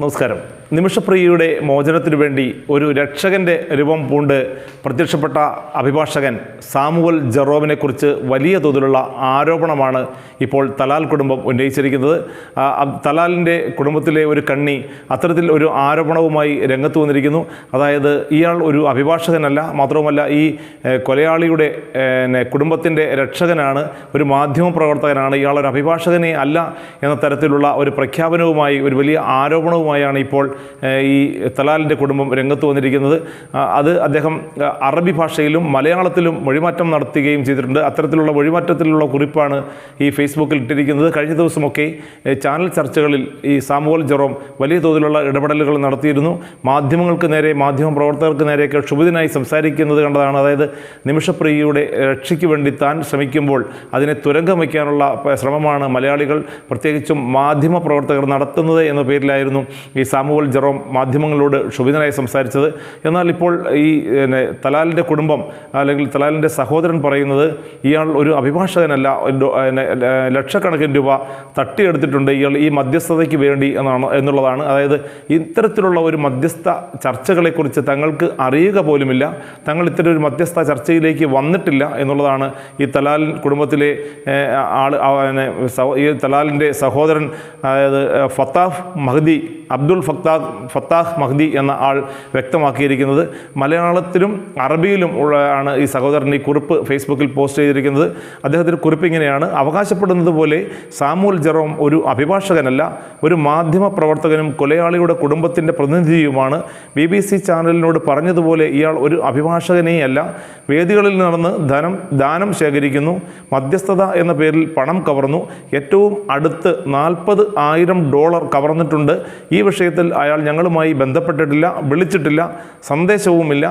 നമസ്കാരം. നിമിഷപ്രിയയുടെ മോചനത്തിനു വേണ്ടി ഒരു രക്ഷകന്റെ രൂപം പൂണ്ട് പ്രത്യക്ഷപ്പെട്ട അഭിഭാഷകൻ സാമുവൽ ജെറോമിനെക്കുറിച്ച് വലിയ തോതിലുള്ള ആരോപണമാണ് ഇപ്പോൾ തലാൽ കുടുംബം ഉന്നയിച്ചിരിക്കുന്നത്. തലാലിന്റെ കുടുംബത്തിലെ ഒരു കണ്ണി അത്തരത്തിൽ ഒരു ആരോപണവുമായി രംഗത്ത് വന്നിരിക്കുന്നു. അതായത് ഇയാൾ ഒരു അഭിഭാഷകനല്ല മാത്രവുമല്ല ഈ കൊലയാളിയുടെ കുടുംബത്തിന്റെ രക്ഷകനാണ് ഒരു മാധ്യമപ്രവർത്തകനാണ് ഇയാൾ ഒരു അഭിഭാഷകനെ അല്ല എന്ന തരത്തിലുള്ള ഒരു പ്രഖ്യാപനവുമായി ഒരു വലിയ ആരോപണവുമായാണ് ഇപ്പോൾ ഈ തലാലിന്റെ കുടുംബം രംഗത്ത് വന്നിരിക്കുന്നത്. അത് അദ്ദേഹം അറബി ഭാഷയിലും മലയാളത്തിലും മൊഴിമാറ്റം നടത്തുകയും ചെയ്തിട്ടുണ്ട്. അത്തരത്തിലുള്ള മൊഴിമാറ്റത്തിലുള്ള കുറിപ്പാണ് ഈ ഫേസ്ബുക്കിൽ ഇട്ടിരിക്കുന്നത്. കഴിഞ്ഞ ദിവസമൊക്കെ ചാനൽ ചർച്ചകളിൽ ഈ സാമുവൽ ജെറോം വലിയ തോതിലുള്ള ഇടപെടലുകൾ നടത്തിയിരുന്നു. മാധ്യമങ്ങൾക്ക് നേരെ മാധ്യമ പ്രവർത്തകർക്ക് നേരെയൊക്കെ ക്ഷുഭിതനായി സംസാരിക്കുന്നത് കണ്ടതാണ്. അതായത് നിമിഷപ്രിയയുടെ രക്ഷയ്ക്ക് വേണ്ടി താൻ ശ്രമിക്കുമ്പോൾ അതിനെ തുരങ്കം വയ്ക്കാനുള്ള ശ്രമമാണ് മലയാളികൾ. പ്രത്യേകിച്ചും മാധ്യമ പ്രവർത്തകർ നടത്തുന്നത് എന്ന പേരിലായിരുന്നു ഈ സാമുവൽ ജെറോം മാധ്യമങ്ങളോട് ക്ഷുഭിതനായി സംസാരിച്ചത്. എന്നാൽ ഇപ്പോൾ ഈ തലാലിന്റെ കുടുംബം അല്ലെങ്കിൽ തലാലിന്റെ സഹോദരൻ പറയുന്നത് ഇയാൾ ഒരു അഭിഭാഷകനല്ല ലക്ഷക്കണക്കിന് രൂപ തട്ടിയെടുത്തിട്ടുണ്ട് ഇയാൾ ഈ മധ്യസ്ഥതയ്ക്ക് വേണ്ടി എന്നാണ് എന്നുള്ളതാണ്. അതായത് ഇത്തരത്തിലുള്ള ഒരു മധ്യസ്ഥ ചർച്ചകളെക്കുറിച്ച് തങ്ങൾക്ക് അറിയുക പോലുമില്ല. തങ്ങൾ ഇത്തരം ഒരു മധ്യസ്ഥ ചർച്ചയിലേക്ക് വന്നിട്ടില്ല എന്നുള്ളതാണ് ഈ തലാൽ കുടുംബത്തിലെ ആൾ ഈ തലാലിന്റെ സഹോദരൻ അതായത് Fattah Mahdi Abdul Fattah Fattah Mahdi എന്ന ആൾ വ്യക്തമാക്കിയിരിക്കുന്നത്. മലയാളത്തിലും അറബിയിലും ഉള്ള ആണ് ഈ സഹോദരൻ ഈ കുറിപ്പ് ഫേസ്ബുക്കിൽ പോസ്റ്റ് ചെയ്തിരിക്കുന്നത്. അദ്ദേഹത്തിന്റെ കുറിപ്പ് ഇങ്ങനെയാണ്. അവകാശപ്പെടുന്നത് പോലെ സാമുൽ ജെറോം ഒരു അഭിഭാഷകനല്ല ഒരു മാധ്യമ പ്രവർത്തകനും കൊലയാളിയുടെ കുടുംബത്തിന്റെ പ്രതിനിധിയുമാണ്. ബി ബി സി ചാനലിനോട് പറഞ്ഞതുപോലെ ഇയാൾ ഒരു അഭിഭാഷകനെയല്ല വേദികളിൽ നടന്ന് ധനം ദാനം ശേഖരിക്കുന്നു. മധ്യസ്ഥത എന്ന പേരിൽ പണം കവർന്നു. ഏറ്റവും അടുത്ത് നാൽപ്പത് ആയിരം ഡോളർ കവർന്നിട്ടുണ്ട്. ഈ വിഷയത്തിൽ അയാൾ ഞങ്ങളുമായി ബന്ധപ്പെട്ടിട്ടില്ല വിളിച്ചിട്ടില്ല സന്ദേശവുമില്ല.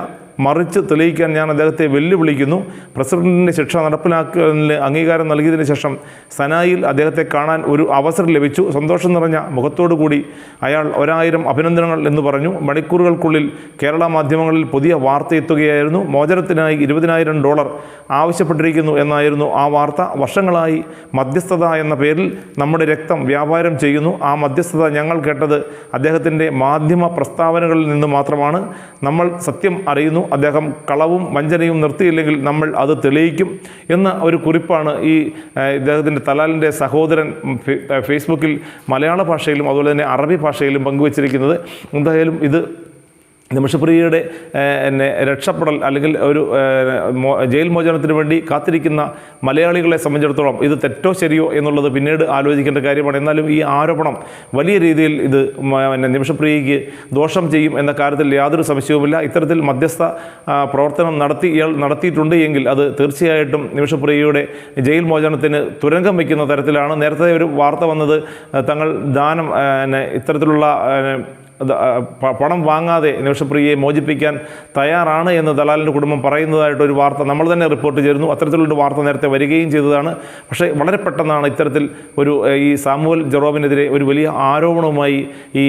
മറിച്ച് തെളിയിക്കാൻ ഞാൻ അദ്ദേഹത്തെ വെല്ലുവിളിക്കുന്നു. പ്രസിഡന്റിന്റെ ശിക്ഷ നടപ്പിലാക്കുന്നതിന് അംഗീകാരം നൽകിയതിനു ശേഷം സനായിൽ അദ്ദേഹത്തെ കാണാൻ ഒരു അവസരം ലഭിച്ചു. സന്തോഷം നിറഞ്ഞ മുഖത്തോടു കൂടി അയാൾ ഒരായിരം അഭിനന്ദനങ്ങൾ എന്ന് പറഞ്ഞു. മണിക്കൂറുകൾക്കുള്ളിൽ കേരള മാധ്യമങ്ങളിൽ പുതിയ വാർത്ത എത്തുകയായിരുന്നു. മോചനത്തിനായി ഇരുപതിനായിരം ഡോളർ ആവശ്യപ്പെട്ടിരിക്കുന്നു എന്നായിരുന്നു ആ വാർത്ത. വർഷങ്ങളായി മധ്യസ്ഥത എന്ന പേരിൽ നമ്മുടെ രക്തം വ്യാപാരം ചെയ്യുന്നു. ആ മധ്യസ്ഥത ഞങ്ങൾ കേട്ടത് അദ്ദേഹത്തിന്റെ മാധ്യമ പ്രസ്താവനകളിൽ നിന്ന് മാത്രമാണ്. നമ്മൾ സത്യം അറിയുന്നു. അദ്ദേഹം കളവും വഞ്ചനയും നിർത്തിയില്ലെങ്കിൽ നമ്മൾ അത് തെളിയിക്കും എന്ന ഒരു കുറിപ്പാണ് ഈ ഇദ്ദേഹത്തിന്റെ തലാലിന്റെ സഹോദരൻ ഫേസ്ബുക്കിൽ മലയാള ഭാഷയിലും അതുപോലെ തന്നെ അറബി ഭാഷയിലും പങ്കുവച്ചിരിക്കുന്നത്. എന്തായാലും ഇത് നിമിഷപ്രിയയുടെ എന്നെ രക്ഷപ്പെടൽ അല്ലെങ്കിൽ ഒരു ജയിൽ മോചനത്തിന് വേണ്ടി കാത്തിരിക്കുന്ന മലയാളികളെ സംബന്ധിച്ചിടത്തോളം ഇത് തെറ്റോ ശരിയോ എന്നുള്ളത് പിന്നീട് ആലോചിക്കേണ്ട കാര്യമാണ്. എന്നാലും ഈ ആരോപണം വലിയ രീതിയിൽ ഇത് എന്നെ നിമിഷപ്രിയയ്ക്ക് ദോഷം ചെയ്യും എന്ന കാര്യത്തിൽ യാതൊരു സംശയവുമില്ല. ഇത്തരത്തിൽ മധ്യസ്ഥ പ്രവർത്തനം നടത്തി ഇയാൾ നടത്തിയിട്ടുണ്ട് എങ്കിൽ അത് തീർച്ചയായിട്ടും നിമിഷപ്രിയയുടെ ജയിൽ മോചനത്തിന് തുരങ്കം വയ്ക്കുന്ന തരത്തിലാണ്. നേരത്തെ ഒരു വാർത്ത വന്നത് തങ്ങൾ ദാനം ഇത്തരത്തിലുള്ള പണം വാങ്ങാതെ നിമിഷപ്രിയയെ മോചിപ്പിക്കാൻ തയ്യാറാണ് എന്ന് ദലാലിന്റെ കുടുംബം പറയുന്നതായിട്ടൊരു വാർത്ത നമ്മൾ തന്നെ റിപ്പോർട്ട് ചെയ്തിരുന്നു. അത്തരത്തിലുള്ള വാർത്ത നേരത്തെ വരികയും ചെയ്തതാണ്. പക്ഷേ വളരെ പെട്ടെന്നാണ് ഇത്തരത്തിൽ ഒരു ഈ സാമുവൽ ജെറോബിനെതിരെ ഒരു വലിയ ആരോപണവുമായി ഈ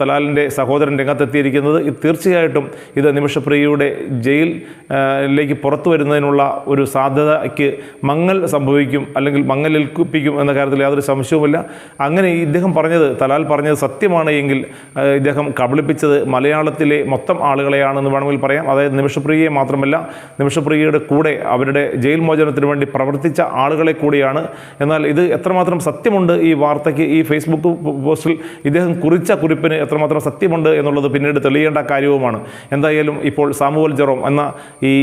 തലാലിന്റെ സഹോദരൻ രംഗത്തെത്തിയിരിക്കുന്നത്. തീർച്ചയായിട്ടും ഇത് നിമിഷപ്രിയയുടെ ജയിലിലേക്ക് പുറത്തു വരുന്നതിനുള്ള ഒരു സാധ്യതയ്ക്ക് മങ്ങൽ സംഭവിക്കും അല്ലെങ്കിൽ മങ്ങലേൽപ്പിക്കും എന്ന കാര്യത്തിൽ യാതൊരു സംശയവുമില്ല. അങ്ങനെ ഇദ്ദേഹം പറഞ്ഞത് തലാൽ പറഞ്ഞത് സത്യമാണ് എങ്കിൽ ആ, ഇദ്ദേഹം കബളിപ്പിച്ചത് മലയാളത്തിലെ മൊത്തം ആളുകളെയാണെന്ന് വേണമെങ്കിൽ പറയാം. അതായത് നിമിഷപ്രിയയെ മാത്രമല്ല നിമിഷപ്രിയയുടെ കൂടെ അവരുടെ ജയിൽ മോചനത്തിന് വേണ്ടി പ്രവർത്തിച്ച ആളുകളെ കൂടിയാണ്. എന്നാൽ ഇത് എത്രമാത്രം സത്യമുണ്ട് ഈ വാർത്തയ്ക്ക്? ഈ ഫേസ്ബുക്ക് പോസ്റ്റിൽ ഇദ്ദേഹം കുറിച്ച കുറിപ്പിന് എത്രമാത്രം സത്യമുണ്ട് എന്നുള്ളത് പിന്നീട് തെളിയേണ്ട കാര്യവുമാണ്. എന്തായാലും ഇപ്പോൾ സാമുവൽ ജെറോം എന്ന ഈ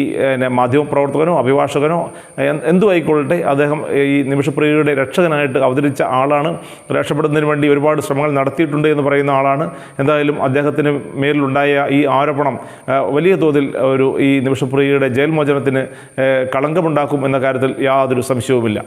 മാധ്യമപ്രവർത്തകനോ അഭിഭാഷകനോ എന്തു ആയിക്കൊള്ളട്ടെ അദ്ദേഹം ഈ നിമിഷപ്രിയയുടെ രക്ഷകനായിട്ട് അവതരിച്ച ആളാണ്. രക്ഷപ്പെടുന്നതിന് വേണ്ടി ഒരുപാട് ശ്രമങ്ങൾ നടത്തിയിട്ടുണ്ട് എന്ന് പറയുന്ന ആളാണ്. എന്തായാലും അദ്ദേഹത്തിന് മേലിലുണ്ടായ ഈ ആരോപണം വലിയ തോതിൽ ഒരു ഈ നിമിഷപ്രിയയുടെ ജയിൽ മോചനത്തിന് കളങ്കമുണ്ടാക്കും എന്ന കാര്യത്തിൽ യാതൊരു സംശയവുമില്ല.